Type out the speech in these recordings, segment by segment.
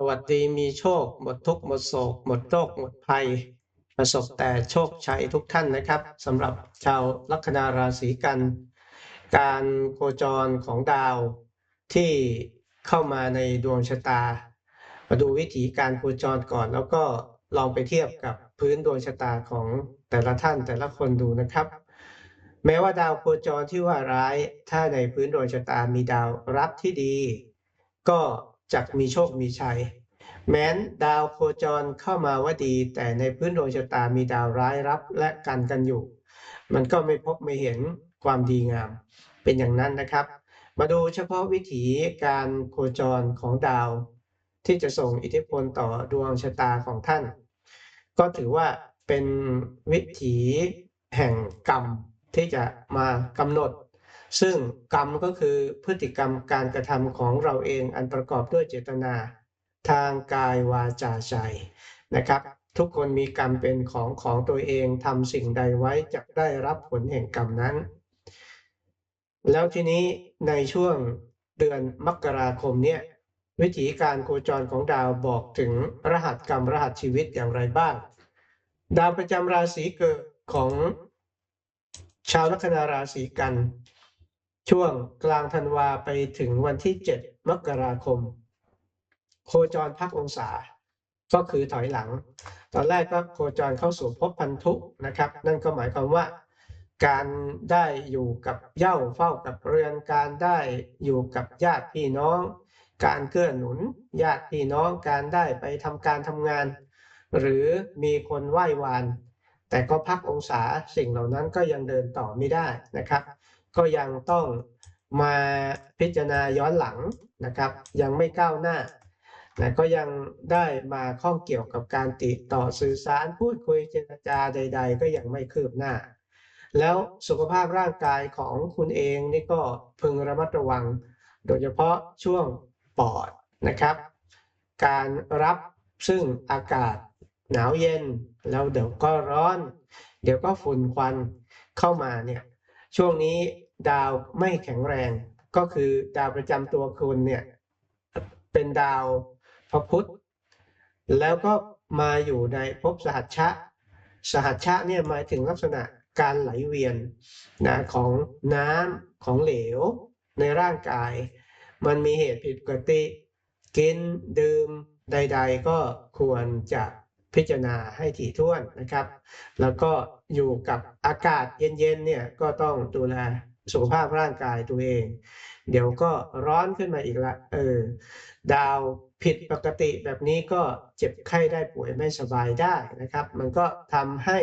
สวัสดีมีโชค หมดทุกข์หมดโศก หมดโรคหมดภัย ประสบแต่โชคชัยทุกท่านนะครับสำหรับชาวลัคนาราศีกัน การโคจรของดาวที่เข้ามาในดวงชะตา มาดูวิธีการโคจรก่อน แล้วก็ลองไปเทียบกับพื้นดวงชะตาของแต่ละท่านแต่ละคนดูนะครับ แม้ว่าดาวโคจรที่ว่าร้ายถ้าในพื้นดวงชะตามีดาวรับที่ดี ก็ จะมีโชคมีชัย แม้นดาวโคจรเข้ามาว่าดี แต่ในพื้นดวงชะตามีดาวร้ายรับและกันกันอยู่ มันก็ไม่พบไม่เห็นความดีงาม เป็นอย่างนั้นนะครับ มาดูเฉพาะวิถีการโคจรของดาว ที่จะส่งอิทธิพลต่อดวงชะตาของท่าน ก็ถือว่าเป็นวิถีแห่งกรรมที่จะมากำหนด ซึ่งกรรมก็คือพฤติกรรมการกระทำของเราเองอันประกอบด้วยเจตนา ทางกายวาจาใจนะครับ ทุกคนมีกรรมเป็นของของตัวเองทำสิ่งใดไว้จะได้รับผลแห่งกรรมนั้น แล้วทีนี้ในช่วงเดือนมกราคมเนี่ยวิธีการโคจรของดาวบอกถึงรหัสกรรมรหัสชีวิตอย่างไรบ้าง ดาวประจำราศีเกิดของชาวลัคนาราศีกัน ช่วงกลางธันวาไปถึงวันที่ 7 มกราคม โคจรพักองศา ก็คือถอยหลัง ตอนแรกก็โคจรเข้าสู่ภพพันธุนะครับ นั่นก็หมายความว่า การได้อยู่กับเหย้าเฝ้ากับเรือนการได้อยู่กับญาติพี่น้อง การเกื้อหนุนญาติพี่น้องการได้ไปทำการทำงาน หรือมีคนไหว้วาน แต่ก็พักองศาสิ่งเหล่านั้นก็ยังเดินต่อไม่ได้นะครับ ก็ยังต้องมาพิจารณาย้อนหลังนะครับ ยังไม่ก้าวหน้านะก็ยังได้มาข้องเกี่ยวกับการติดต่อสื่อสารพูดคุยเจรจาใด ๆ ก็ยังไม่คืบหน้า แล้วสุขภาพร่างกายของคุณเองนี่ก็พึงระมัดระวัง โดยเฉพาะช่วงปอดนะครับ การรับซึ่งอากาศหนาวเย็น แล้วเดี๋ยวก็ร้อน เดี๋ยวก็ฝุ่นควันเข้ามาเนี่ย ช่วงนี้ดาวไม่แข็งแรงก็คือดาวประจำตัวคุณเนี่ยเป็นดาวพระพุธแล้วก็มาอยู่ในภพสหัชชะ สหัชชะเนี่ยหมายถึงลักษณะการไหลเวียนนะของน้ำของเหลวในร่างกาย มันมีเหตุผิดปกติ กินดื่มใด ๆ ก็ควรจะ พิจารณาให้ถี่ถ้วนนะครับ แล้วก็อยู่กับอากาศเย็นๆเนี่ยก็ต้องดูแลสุขภาพร่างกายตัวเอง เดี๋ยวก็ร้อนขึ้นมาอีกละเออดาวผิดปกติแบบนี้ก็เจ็บไข้ได้ป่วยไม่สบายได้นะครับ มันก็ทำให้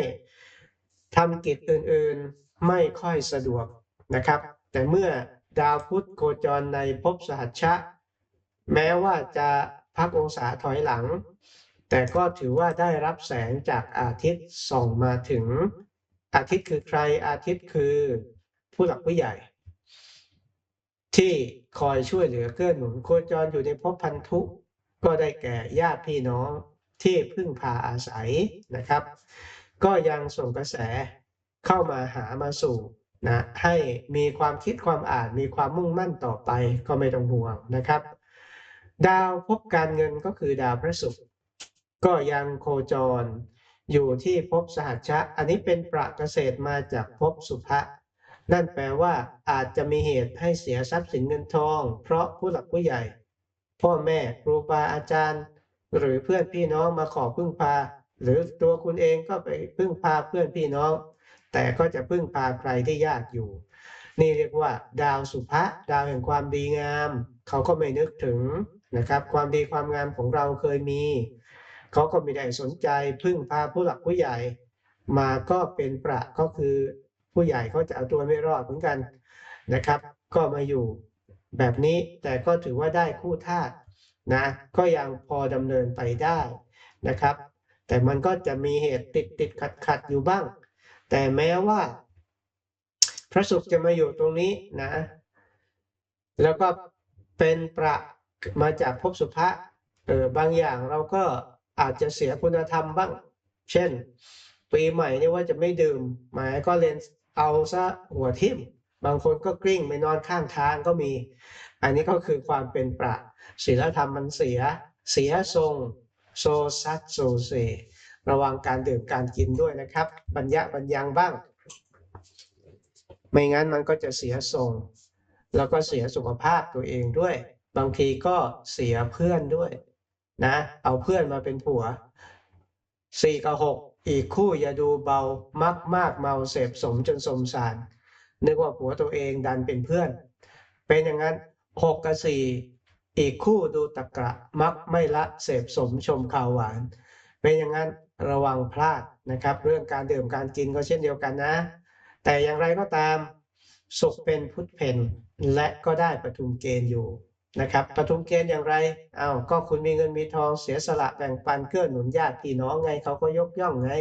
ทำกิจอื่นๆไม่ค่อยสะดวกนะครับ แต่เมื่อดาวพุธโคจรในภพสหัชชะ แม้ว่าจะพักองศาถอยหลัง แต่ก็ถือว่าได้รับแสงจากอาทิตย์ส่องมาถึง อาทิตย์คือใครอาทิตย์คือผู้หลักผู้ใหญ่ ที่คอยช่วยเหลือเกื้อหนุนโคจรอยู่ในภพพันธุ ก็ได้แก่ญาติพี่น้องที่พึ่งพาอาศัยนะครับ ก็ยังส่งกระแสเข้ามาหามาสู่นะให้มีความคิดความอ่านมีความมุ่งมั่นต่อไปก็ไม่ต้องห่วงนะครับ ดาวพบการเงินก็คือดาวพระศุกร์ ก็ยังโคจร อยู่ที่ภพสหัชชะ อันนี้เป็นประเกษตรมาจากภพสุภะนั่นแปลว่าอาจจะมีเหตุให้เสียทรัพย์สินเงินทอง เพราะผู้หลักผู้ใหญ่ พ่อแม่ครูบาอาจารย์ หรือเพื่อนพี่น้องมาขอพึ่งพา หรือตัวคุณเองก็ไปพึ่งพาเพื่อนพี่น้อง แต่ก็จะพึ่งพาใครที่ยากอยู่ นี่เรียกว่า ดาวสุภะดาวแห่งความดีงาม เขาก็ไม่นึกถึงนะครับ ความดีความงามของเราเคยมี เขาก็ไม่ได้สนใจพึ่งพาผู้หลักผู้ใหญ่ มาก็เป็นประก็คือผู้ใหญ่เขาจะเอาตัวไม่รอดเหมือนกันนะครับ ก็มาอยู่แบบนี้แต่ก็ถือว่าได้คู่ธาตุนะก็ยังพอดำเนินไปได้นะครับ แต่มันก็จะมีเหตุติดติดขัดขัดอยู่บ้าง แต่แม้ว่า พระศุกร์จะมาอยู่ตรงนี้นะ แล้วก็เป็นประมาจากภพสุภะเออบางอย่างเราก็ อาจจะเสียคุณธรรมบ้าง เช่น ปีใหม่นี่ว่าจะไม่ดื่ม หมายก็เลนเอาซะหัวทิ่ม บางคนก็กลิ้งไปนอนข้างทางก็มี อันนี้ก็คือความเป็นประศีลธรรมมันเสีย เสียทรง โซซัดโซเซ ระวังการดื่มการกินด้วยนะครับ บัญญะบัญญังบ้าง ไม่งั้นมันก็จะเสียทรง แล้วก็เสียสุขภาพตัวเองด้วย บางทีก็เสียเพื่อนด้วย นะ เอาเพื่อนมาเป็นผัวสี่กับหกอีกคู่อย่าดูเบามักมากเมาเสพสมจนสมสาร นึกว่าผัวตัวเองดันเป็นเพื่อน เป็นอย่างนั้นหกกับสี่อีกคู่ดูตะกระมักไม่ละเสพสมชมข่าวหวาน เป็นอย่างนั้นระวังพลาดนะครับ เรื่องการดื่มการกินก็เช่นเดียวกันนะ แต่อย่างไรก็ตามสุขเป็นพุทธเพนและก็ได้ปทุมเกณฑ์อยู่ นะครับปทุมเกณฑ์อย่างไรอ้าวก็คุณมีเงินมีทองเสียสละแบ่งปันเกื้อหนุนญาติพี่น้องไงเขาก็ยกย่องไง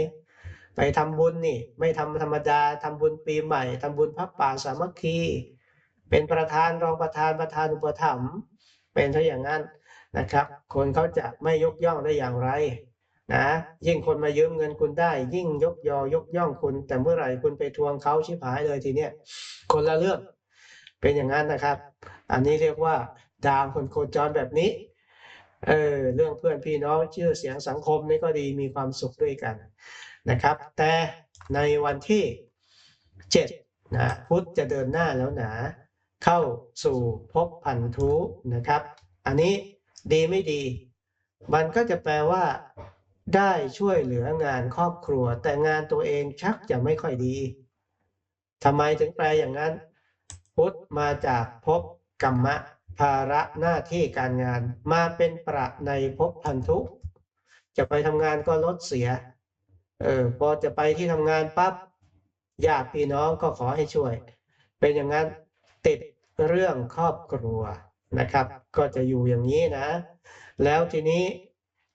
ไปทำบุญนี่ ไม่ทำธรรมดาทำบุญปีใหม่ทำบุญพระป่าสามัคคี เป็นประธานรองประธานประธานอุปถัมภ์เป็นถ้าอย่างนั้นนะครับ คนเขาจะไม่ยกย่องได้อย่างไรนะยิ่งคนมายืมเงินคุณได้ ยิ่งยกยอยกย่องคุณ แต่เมื่อไหร่คุณไปทวงเขาชิบหายเลยทีเนี้ยคนละเรื่องเป็นอย่างนั้นนะครับ อันนี้เรียกว่า ดาวคนโคจรแบบนี้ เออเรื่องเพื่อนพี่น้องชื่อเสียงสังคมนี่ก็ดีมีความสุขด้วยกันนะครับ แต่ในวันที่เจ็ดนะพุธจะเดินหน้าแล้วหนาเข้าสู่ภพพันธุนะครับ อันนี้ดีไม่ดี มันก็จะแปลว่า ได้ช่วยเหลืองานครอบครัว แต่งานตัวเองชักจะไม่ค่อยดีทำไมถึงแปลอย่างนั้น พุทธมาจากภพกรรมะ ภาระหน้าที่การงานมาเป็นประในภพพันธุ จะไปทำงานก็ลดเสีย เออพอจะไปที่ทำงานปั๊บญาติพี่น้องก็ขอให้ช่วย เป็นอย่างนั้นติดเรื่องครอบครัวนะครับ ก็จะอยู่อย่างนี้นะ แล้วทีนี้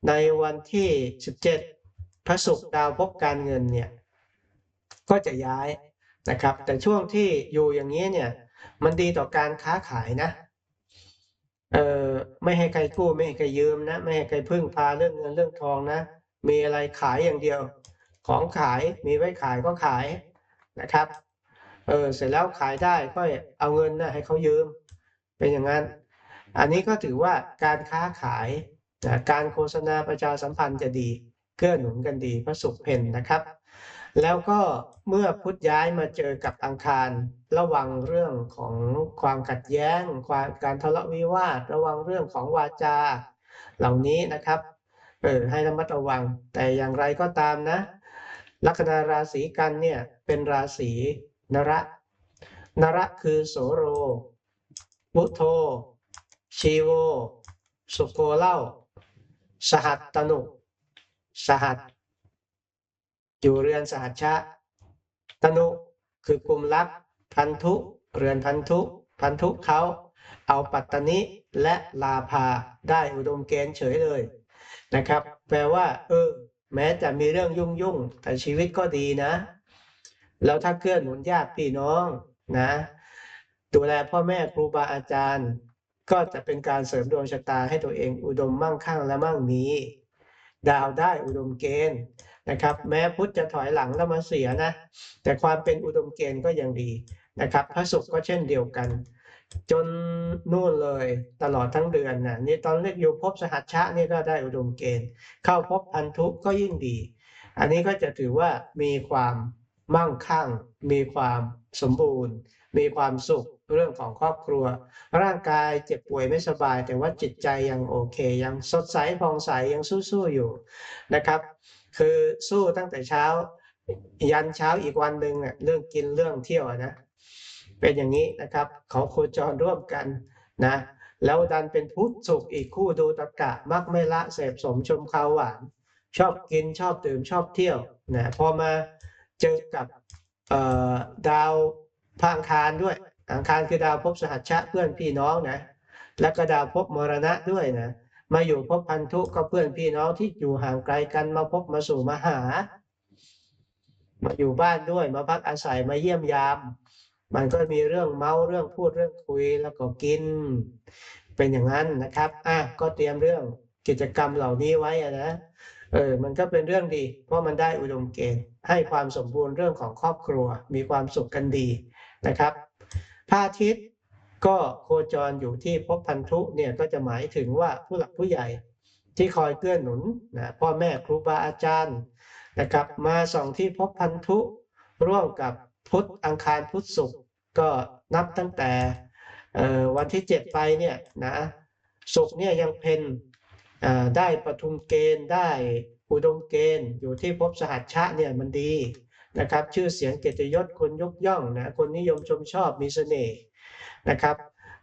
ในวันที่ 17 พระศุกร์ดาวภพการเงินเนี่ย ก็จะย้ายนะครับ แต่ช่วงที่อยู่อย่างนี้เนี่ย มันดีต่อการค้าขายนะ เอ่อ ไม่ให้ใครกู้ ไม่ให้ใครยืมนะ ไม่ให้ใครพึ่งพาเรื่องเงินเรื่องทองนะ มีอะไรขายอย่างเดียว ของขายมีไว้ขายก็ขายนะครับ เออ เสร็จแล้วขายได้ก็เอาเงินนะให้เขายืม เป็นอย่างนั้น อันนี้ก็ถือว่าการค้าขายนะการโฆษณาประชาสัมพันธ์จะดี เกื้อหนุนกันดีพระศุกเพนนะครับ แล้วก็เมื่อพุธย้ายมาเจอกับอังคาร ระวังเรื่องของความขัดแย้งความการทะเลาะวิวาท ระวังเรื่องของวาจา เหล่านี้นะครับเออให้ระมัดระวัง แต่อย่างไรก็ตามนะ ลัคนาราศีกันเนี่ยเป็นราศีนระนระคือโสโรพุโทโธชีโว สุโกเล่า สหัตตนุ สหัต อยู่เรือนสหัชชะตนุคือกลุ่มลับพันธุเรือนพันธุ พันธุเขาเอาปัตตนิและลาภาได้อุดมเกณฑ์เฉยเลยนะครับ แปลว่า เออ แม้จะมีเรื่องยุ่งยุ่งแต่ชีวิตก็ดีนะ แล้วถ้าเกื้อหนุนญาติพี่น้องนะ ดูแลพ่อแม่ครูบาอาจารย์ ก็จะเป็นการเสริมดวงชะตาให้ตัวเองอุดมมั่งคั่งและมั่งมี ดาวได้อุดมเกณฑ์นะครับ แม้พุทธจะถอยหลังแล้วมาเสียนะ แต่ความเป็นอุดมเกณฑ์ก็ยังดีนะครับ พระศุกร์ก็เช่นเดียวกัน จนนู่นเลยตลอดทั้งเดือนนะนี่ตอนเล็กอยู่พบสหัชชะนี่ก็ได้อุดมเกณฑ์ เข้าพบพันธุก็ยิ่งดี อันนี้ก็จะถือว่ามีความมั่งคั่ง มีความสมบูรณ์ มีความสุข เรื่องของครอบครัว ร่างกายเจ็บป่วยไม่สบาย แต่ว่าจิตใจยังโอเค ยังสดใสผ่องใสยังสู้ๆอยู่นะครับ คือสู้ตั้งแต่เช้า ยันเช้าอีกวันหนึ่งอะเรื่องกินเรื่องเที่ยวนะเป็นอย่างนี้นะครับเขาโคจรร่วมกันนะแล้วดันเป็นพุทธสุขอีกคู่ดูตะกะมักไม่ละเสพสมชมข้าวหวาน ชอบกินชอบดื่มชอบเที่ยวนะพอมาเจอกับดาวพังคารด้วย อังคารคือดาวภพสหัชชะเพื่อนพี่น้องนะ แล้วก็ดาวภพมรณะด้วยนะ มาอยู่ภพพันธุก็เพื่อนพี่น้องที่อยู่ห่างไกลกันมาพบมาสู่มาหา มาอยู่บ้านด้วยมาพักอาศัยมาเยี่ยมยาม มันก็มีเรื่องเมาเรื่องพูดเรื่องคุยแล้วก็กิน เป็นอย่างนั้นนะครับอะก็เตรียมเรื่องกิจกรรมเหล่านี้ไว้อะนะเออ มันก็เป็นเรื่องดี เพราะมันได้อุดมเกณฑ์ให้ความสมบูรณ์เรื่องของครอบครัว มีความสุขกันดีนะครับ พระอาทิตย์ก็โคจรอยู่ที่ภพพันธุเนี่ยก็จะหมายถึงว่าผู้หลักผู้ใหญ่ที่คอยเกื้อหนุนนะพ่อแม่ครูบาอาจารย์นะครับมาส่องที่พบพันธุร่วมกับพุธอังคารพุธศุกร์ก็นับตั้งแต่วันที่เจ็ดไปเนี่ยนะศุกร์เนี่ยยังเพนได้ปทุมเกณฑ์ได้อุดมเกณฑ์อยู่ที่ภพสหัชชะเนี่ยมันดี นะครับชื่อเสียงเกียรติยศคนยกย่องนะคนนิยมชมชอบมีเสน่ห์นะครับ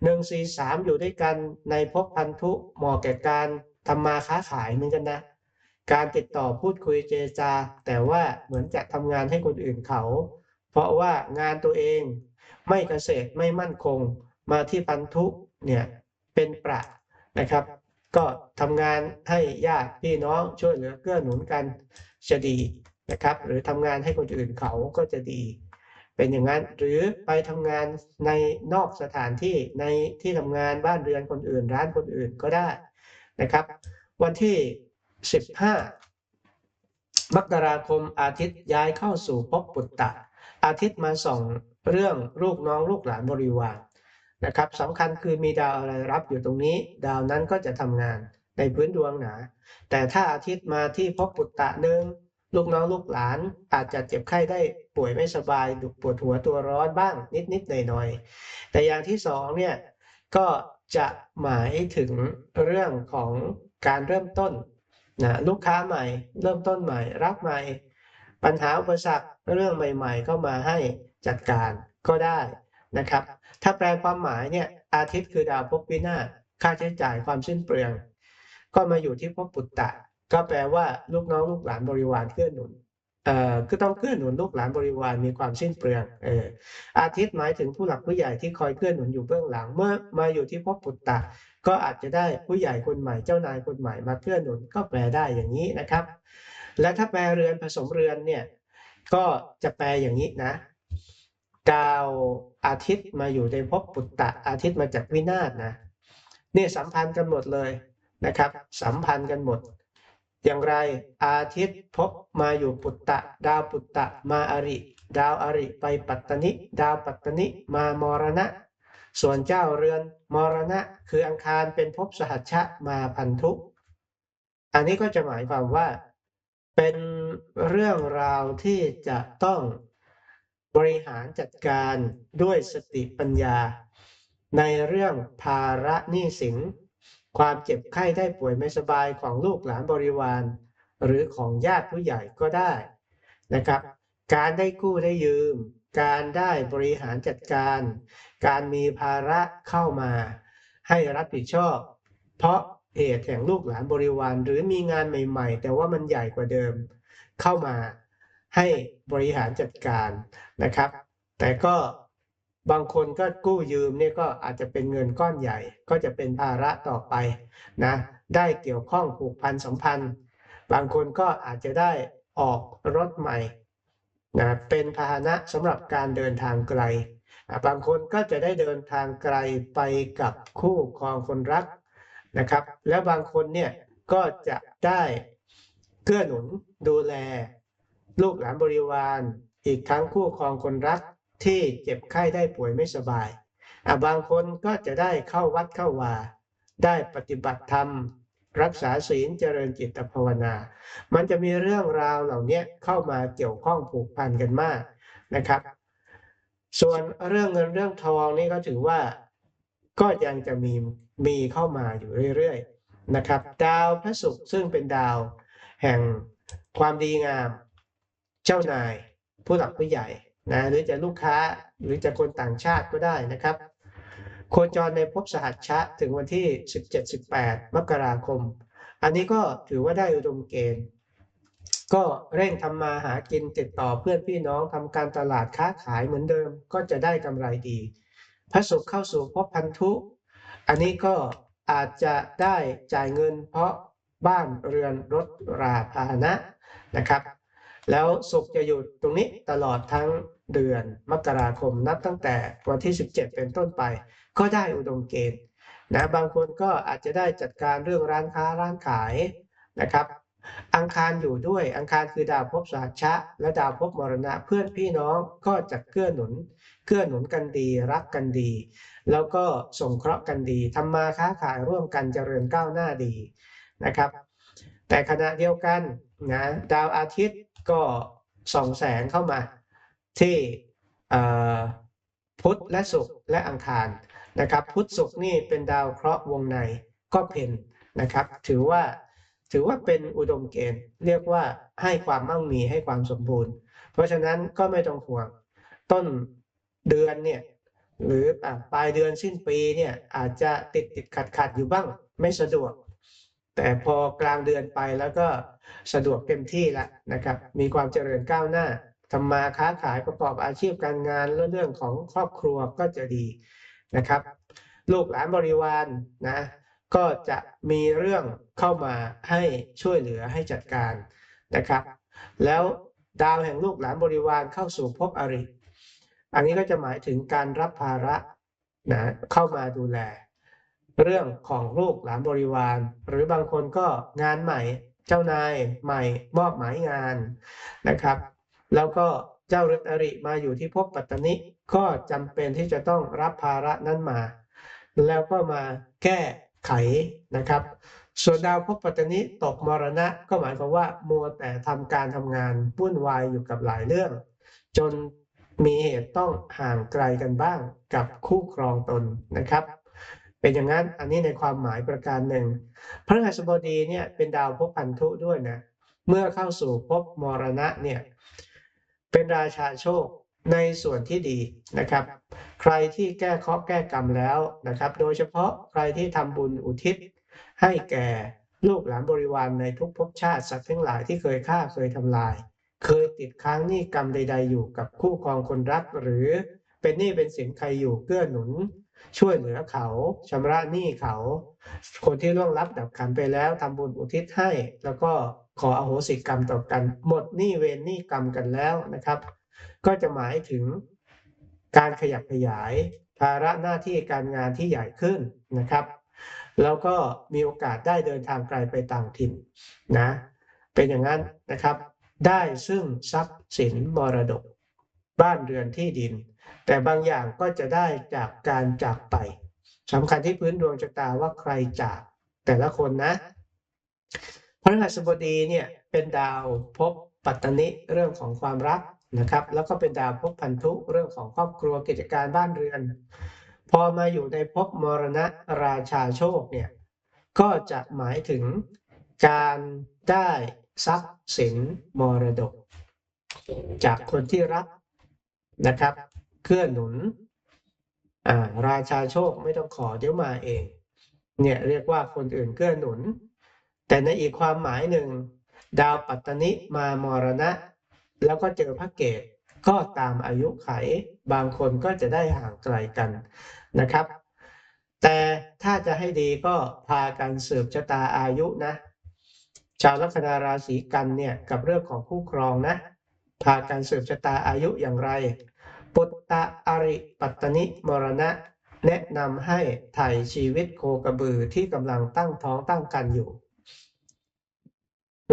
หนึ่งสี่สามอยู่ด้วยกันในภพพันธุเหมาะแก่การทำมาค้าขายเหมือนกันนะ การติดต่อพูดคุยเจรจา แต่ว่าเหมือนจะทำงานให้คนอื่นเขา เพราะว่างานตัวเองไม่เกษตรไม่มั่นคงมาที่พันธุเนี่ยเป็นประนะครับ ก็ทำงานให้ญาติพี่น้องช่วยเหลือเกื้อหนุนกันจะดี นะครับ หรือทำงานให้คนอื่นเขาก็จะดี เป็นอย่างนั้นหรือไปทำงานในนอกสถานที่ในที่ทำงานบ้านเรือนคนอื่น ร้านคนอื่นก็ได้นะครับ วันที่ 15 มกราคมอาทิตย์ย้ายเข้าสู่ภพปุตตะ อาทิตย์มาส่องเรื่องลูกน้องลูกหลานบริวารนะครับสำคัญคือมีดาวอะไรรับอยู่ตรงนี้ ดาวนั้นก็จะทำงานในพื้นดวงหนา แต่ถ้าอาทิตย์มาที่ภพปุตตะหนึ่ง ลูกน้องลูกหลานอาจจะเจ็บไข้ได้ป่วยไม่สบายดุปวดหัวตัวร้อนบ้างนิดๆหน่อยๆแต่อย่างที่สองเนี่ยก็จะหมายถึงเรื่องของการเริ่มต้นนะลูกค้าใหม่ เริ่มต้นใหม่ รักใหม่ ปัญหาอุปสรรคเรื่องใหม่ๆเข้ามาให้จัดการก็ได้นะครับ ถ้าแปลความหมายเนี่ยอาทิตย์คือดาวภพวินาศค่าใช้จ่ายความสิ้นเปลือง ก็มาอยู่ที่ภพปุตตะ ก็แปลว่าลูกน้องลูกหลานบริวารเกื้อหนุนเอ่อก็ต้องเกื้อหนุนลูกหลานบริวารมีความสิ้นเปลืองเอออาทิตย์หมายถึงผู้หลักผู้ใหญ่ที่คอยเกื้อหนุนอยู่เบื้องหลังเมื่อมาอยู่ที่ภพปุตตะ ก็อาจจะได้ผู้ใหญ่คนใหม่เจ้านายคนใหม่มาเกื้อหนุนก็แปลได้อย่างนี้นะครับ และถ้าแปลเรือนผสมเรือนเนี่ยก็จะแปลอย่างนี้นะดาวอาทิตย์มาอยู่ในภพปุตตะอาทิตย์มาจากวินาศนะเนี่ยสัมพันธ์กันหมดเลยนะครับ สัมพันธ์กันหมด อย่างไร อาทิตย์พบมาอยู่ปุตตะ ดาวปุตตะ มาอริ ดาวอริไปปัตตนิ ดาวปัตตนิมามรณะ ส่วนเจ้าเรือนมรณะ คืออังคารเป็นภพสหัชชะมาพันธุ อันนี้ก็จะหมายความว่า เป็นเรื่องราวที่จะต้องบริหารจัดการด้วยสติปัญญา ในเรื่องภาระหนี้สิน ความเจ็บไข้ได้ป่วยไม่สบายของลูกหลานบริวาร หรือของญาติผู้ใหญ่ก็ได้นะครับ การได้กู้ได้ยืม การได้บริหารจัดการ การมีภาระเข้ามา ให้รับผิดชอบ เพราะเหตุแห่งลูกหลานบริวาร หรือมีงานใหม่ๆ แต่ว่ามันใหญ่กว่าเดิม เข้ามาให้บริหารจัดการนะครับ แต่ก็ บางคนก็กู้ยืมเนี่ยก็อาจจะเป็นเงินก้อนใหญ่ ก็จะเป็นภาระต่อไปนะได้เกี่ยวข้องผูกพันสัมพันธ์ บางคนก็อาจจะได้ออกรถใหม่นะเป็นพาหนะสำหรับการเดินทางไกล บางคนก็จะได้เดินทางไกลไปกับคู่ครองคนรักนะครับ แล้วบางคนเนี่ยก็จะได้เกื้อหนุนดูแล ลูกหลานบริวาร อีกทั้งคู่ครองคนรัก ที่เจ็บไข้ได้ป่วยไม่สบาย บางคนก็จะได้เข้าวัดเข้าวา ได้ปฏิบัติธรรม รักษาศีลเจริญจิตภาวนา มันจะมีเรื่องราวเหล่านี้เข้ามาเกี่ยวข้องผูกพันกันมากนะครับ ส่วนเรื่องเงินเรื่องทองนี่ก็ถือว่าก็ยังจะมีมีเข้ามาอยู่เรื่อยๆนะครับ ดาวพระศุกร์ซึ่งเป็นดาวแห่งความดีงาม เจ้านายผู้หลักผู้ใหญ่ นะหรือจะลูกค้าหรือจะคนต่างชาติก็ได้นะครับ โคจรในภพสหัชชะถึงวันที่ 17-18 มกราคม อันนี้ก็ถือว่าได้อุดมเกณฑ์ ก็เร่งทำมาหากินติดต่อเพื่อนพี่น้องทำการตลาดค้าขายเหมือนเดิมก็จะได้กำไรดีพระศุกร์เข้าสู่ภพพันธุ อันนี้ก็อาจจะได้จ่ายเงินเพราะบ้านเรือนรถราพาหนะนะครับ แล้วศุกร์จะอยู่ตรงนี้ตลอดทั้ง เดือนมกราคมนับตั้งแต่วันที่ 17 เป็นต้นไป ก็ได้อุดมเกณฑ์นะบางคนก็อาจจะได้จัดการเรื่องร้านค้าร้านขายนะครับ อังคารอยู่ด้วยอังคารคือดาวภพสหัชะ และดาวภพมรณะเพื่อนพี่น้องก็จะเกื้อหนุน เกื้อหนุนกันดี รักกันดี แล้วก็ส่งเคราะห์กันดีทำมาค้าขายร่วมกันเจริญก้าวหน้าดีนะครับ แต่ขณะเดียวกันนะดาวอาทิตย์ก็ส่องแสงเข้ามา ที่เอ่อพุธและศุกร์และอังคารนะครับ พุธศุกร์นี่เป็นดาวเคราะห์วงในก็เพนนะครับ ถือว่าถือว่าเป็นอุดมเกณฑ์ เรียกว่าให้ความมั่งมีให้ความสมบูรณ์ เพราะฉะนั้นก็ไม่ต้องห่วง ต้นเดือนเนี่ยหรือปลายเดือนสิ้นปีเนี่ยอาจจะติดติดขัดขัดอยู่บ้างไม่สะดวก แต่พอกลางเดือนไปแล้วก็สะดวกเต็มที่แล้วนะครับ มีความเจริญก้าวหน้า ทำมาค้าขายประกอบอาชีพการงานและเรื่องของครอบครัวก็จะดีนะครับ ลูกหลานบริวารนะก็จะมีเรื่องเข้ามาให้ช่วยเหลือให้จัดการนะครับ แล้วดาวแห่งลูกหลานบริวารเข้าสู่ภพอริ อันนี้ก็จะหมายถึงการรับภาระนะเข้ามาดูแล เรื่องของลูกหลานบริวาร หรือบางคนก็งานใหม่เจ้านายใหม่มอบหมายงานนะครับ แล้วก็เจ้าฤทธิ์อริมาอยู่ที่ภพปัตตนิก็จำเป็นที่จะต้องรับภาระนั้นมา แล้วก็มาแก้ไขนะครับ ส่วนดาวภพปัตตนิตกมรณะก็หมายความว่ามัวแต่ทำการทำงานวุ่นวายอยู่กับหลายเรื่อง จนมีเหตุต้องห่างไกลกันบ้างกับคู่ครองตนนะครับ เป็นอย่างนั้นอันนี้ในความหมายประการหนึ่ง พระฤหัสบดีเนี่ยเป็นดาวภพพันธุด้วยนะเมื่อเข้าสู่ภพมรณะเนี่ย เป็นราชาโชคในส่วนที่ดีนะครับ ใครที่แก้เคราะห์แก้กรรมแล้วนะครับ โดยเฉพาะใครที่ทำบุญอุทิศ ให้แก่ลูกหลานบริวารในทุกภพชาติสัตว์ทั้งหลายที่เคยฆ่าเคยทำลาย เคยติดค้างหนี้กรรมใด ๆ อยู่กับคู่ครองคนรัก หรือเป็นหนี้เป็นสินใครอยู่เกื้อหนุน ช่วยเหลือเขาชำระหนี้เขา คนที่ล่วงลับดับขันไปแล้วทำบุญอุทิศให้แล้วก็ ขออโหสิกรรมต่อกัน หมดหนี้เวรหนี้กรรมกันแล้วนะครับ ก็จะหมายถึงการขยับขยาย ภาระหน้าที่การงานที่ใหญ่ขึ้นนะครับ แล้วก็มีโอกาสได้เดินทางไกลไปต่างถิ่นนะเป็นอย่างนั้นนะครับ ได้ซึ่งทรัพย์สินมรดก บ้านเรือนที่ดิน แต่บางอย่างก็จะได้จากการจากไปสำคัญที่พื้นดวงชะตาว่าใครจากแต่ละคนนะ พระฤหัสบดีเนี่ยเป็นดาวภพปัตตนิเรื่องของความรักนะครับ แล้วก็เป็นดาวภพพันธุเรื่องของครอบครัวกิจการบ้านเรือน พอมาอยู่ในภพมรณะราชาโชคเนี่ยก็จะหมายถึงการได้ทรัพย์สินมรดก จากคนที่รักนะครับเกื้อหนุนอาราชาโชคไม่ต้องขอเดี๋ยวมาเองเนี่ยเรียกว่าคนอื่นเกื้อหนุน แต่ในอีกความหมายหนึ่ง ดาวปัตตนิมามรณะ แล้วก็เจอพระเกตก็ตามอายุไข บางคนก็จะได้ห่างไกลกันนะครับ แต่ถ้าจะให้ดีก็พากันสืบชะตาอายุนะ ชาวลัคนาราศีกันเนี่ยกับเรื่องของคู่ครองนะ พากันสืบชะตาอายุอย่างไร ปุตตะอริปัตตนิมรณะแนะนำให้ไถ่ชีวิตโคกระบือที่กำลังตั้งท้องตั้งกันอยู่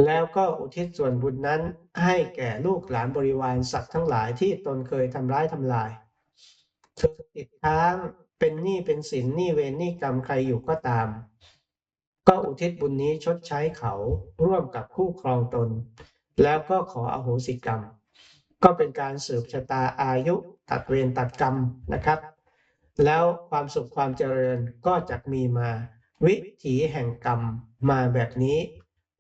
แล้วก็อุทิศส่วนบุญนั้นให้แก่ลูกหลานบริวารสัตว์ทั้งหลายที่ตนเคยทำร้ายทำลายเคยติดค้างเป็นหนี้เป็นสินหนี้เวรหนี้กรรมใครอยู่ก็ตาม ก็อุทิศบุญนี้ชดใช้เขาร่วมกับคู่ครองตน แล้วก็ขออโหสิกรรม ก็เป็นการสืบชะตาอายุตัดเวรตัดกรรมนะครับ แล้วความสุขความเจริญก็จะมีมา วิถีแห่งกรรมมาแบบนี้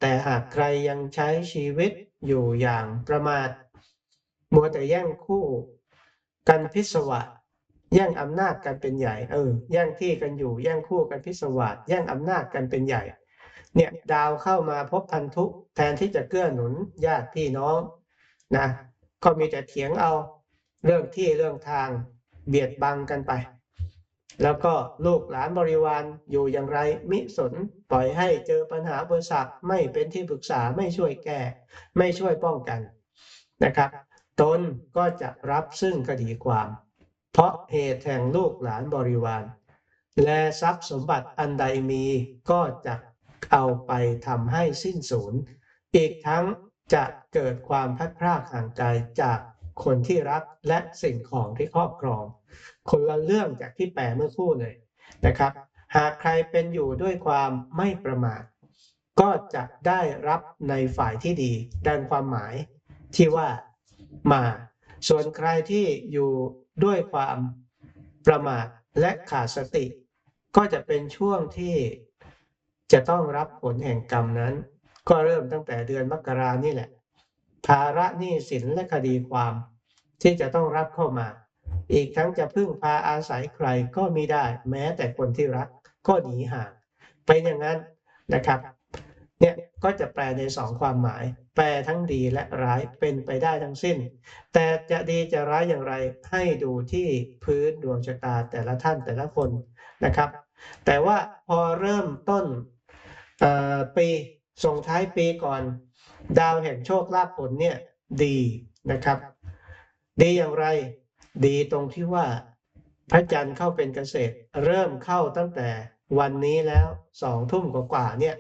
แต่หากใครยังใช้ชีวิตอยู่อย่างประมาท มัวแต่แย่งคู่ กันพิศวาสแย่งอำนาจกันเป็นใหญ่ เออ แย่งที่กันอยู่ แย่งคู่กันพิศวาสแย่งอำนาจกันเป็นใหญ่ เนี่ยดาวเข้ามาพบพันธุแทนที่จะเกื้อหนุนญาติพี่น้องนะ ก็มีแต่เถียงเอาเรื่องที่เรื่องทางเบียดบังกันไป แล้วก็ลูกหลานบริวารอยู่อย่างไรมิสนปล่อยให้เจอปัญหาบริษัทไม่เป็นที่ปรึกษาไม่ช่วยแก้ ไม่ช่วยป้องกันนะครับ ตนก็จะรับซึ่งคดีความ เพราะเหตุแห่งลูกหลานบริวาร และทรัพย์สมบัติอันใดมีก็จะเอาไปทำให้สิ้นสูญอีกทั้งจะเกิดความพัดพรากห่างไกลจาก คนที่รักและสิ่งของที่ครอบครอง คนละเรื่องจากที่แปลเมื่อคู่เลยนะครับ หากใครเป็นอยู่ด้วยความไม่ประมาทก็จะได้รับในฝ่ายที่ดีดังความหมายที่ว่ามา ส่วนใครที่อยู่ด้วยความประมาทและขาดสติ ก็จะเป็นช่วงที่จะต้องรับผลแห่งกรรมนั้น ก็เริ่มตั้งแต่เดือนมกรานี่แหละ ภาระหนี้สินและคดีความ ที่จะต้องรับเข้ามา อีกทั้งจะพึ่งพาอาศัยใครก็มิได้ แม้แต่คนที่รักก็หนีห่างเป็นอย่างนั้นนะครับเนี่ยก็จะแปลในสองความหมาย แปลทั้งดีและร้ายเป็นไปได้ทั้งสิ้น แต่จะดีจะร้ายอย่างไรให้ดูที่พื้นดวงชะตาแต่ละท่านแต่ละคนนะครับ แต่ว่าพอเริ่มต้นปีส่งท้ายปีก่อน ดาวแห่งโชคลาภผลเนี่ยดีนะครับ ดีอย่างไร ดีตรงที่ว่าพระจันทร์เข้าเป็นเกษตร เริ่มเข้าตั้งแต่วันนี้แล้วสองทุ่มกว่าๆเนี่ย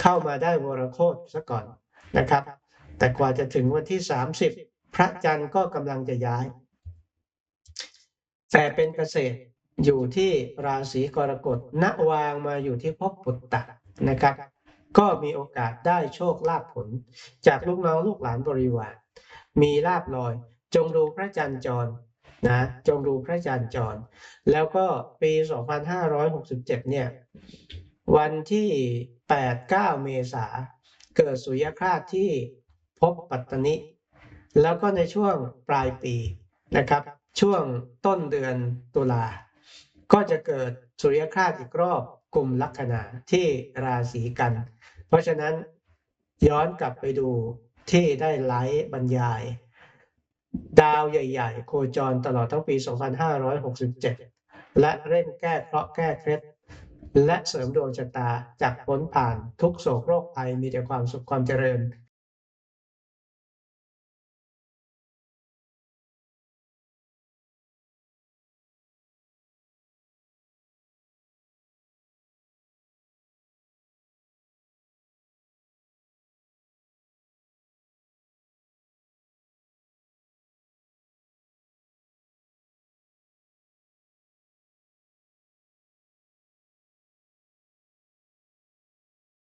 เข้ามาได้วรโคตซะก่อนนะครับ แต่กว่าจะถึงวันที่ 30 พระจันทร์ก็กำลังจะย้าย แต่เป็นเกษตรอยู่ที่ราศีกรกฎณวางมาอยู่ที่ภพปุตตะนะครับ ก็มีโอกาสได้โชคลาภผล จากลูกน้องลูกหลานบริวารมีลาบลอย จงดูพระจันทร์จรนะจงดูพระจันทร์จร แล้วก็ปี 2567 เนี่ย วันที่ 8-9 เมษาเกิดสุริยคราสที่ภพปัตตนิ แล้วก็ในช่วงปลายปีนะครับ ช่วงต้นเดือนตุลา ก็จะเกิดสุริยคราสอีกรอบกลุ่มลัคนาที่ราศีกัน เพราะฉะนั้นย้อนกลับไปดูที่ได้ไลฟ์บรรยาย ดาวใหญ่ๆ โคจรตลอดทั้งปี 2567 และเร่งแก้เคราะห์แก้เคล็ดและเสริมดวงชะตาจากพ้นผ่านทุกโศกโรคภัยมีแต่ความสุขความเจริญ